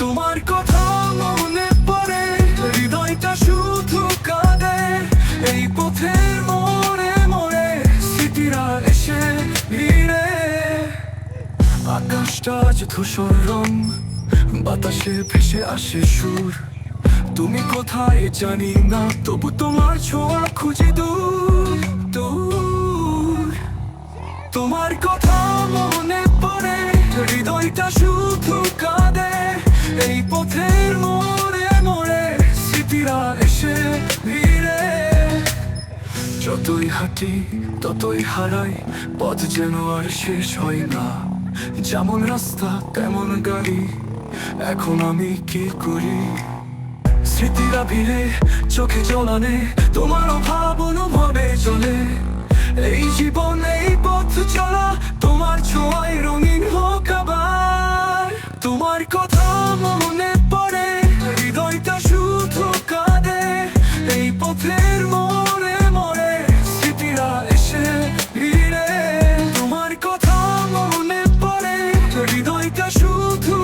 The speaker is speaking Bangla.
তোমার কথা মনে পড়ে, হৃদয়টা শুধু কাঁদে, এই পথের মোড়ে মোড়ে স্মৃতিরা এসে ভিড়ে। আকাশটা আজ ধূসর রং, বাতাসে ভেসে আসে সুর। তুমি কোথায় জানি না, তবু তোমার ছোঁয়া খুঁজে দূর দূর। তোমার কথা এই পথের মোড়ে মোড়ে স্মৃতিরা এসে ভিড়ে। যতই হাঁটি, ততই হারাই, পথ যেন আর শেষ হয় না। যেমন রাস্তা, তেমন গাড়ি, এখন আমি কি করি? স্মৃতিরা ভিড়ে, চোখে জলানে তোমার অভাব অনুভবে চলে। এই জীবন, এই পথ চলা, তোমার ছোঁয়ায় রঙিন হোক আবার। তোমার কথা মনে পড়ে, হৃদয়টা শুধু কাঁদে, এই পথের মরে মরে, স্মৃতিরা এসে ভিড়ে তোমার কথা মনে পড়ে, হৃদয়টা শুধু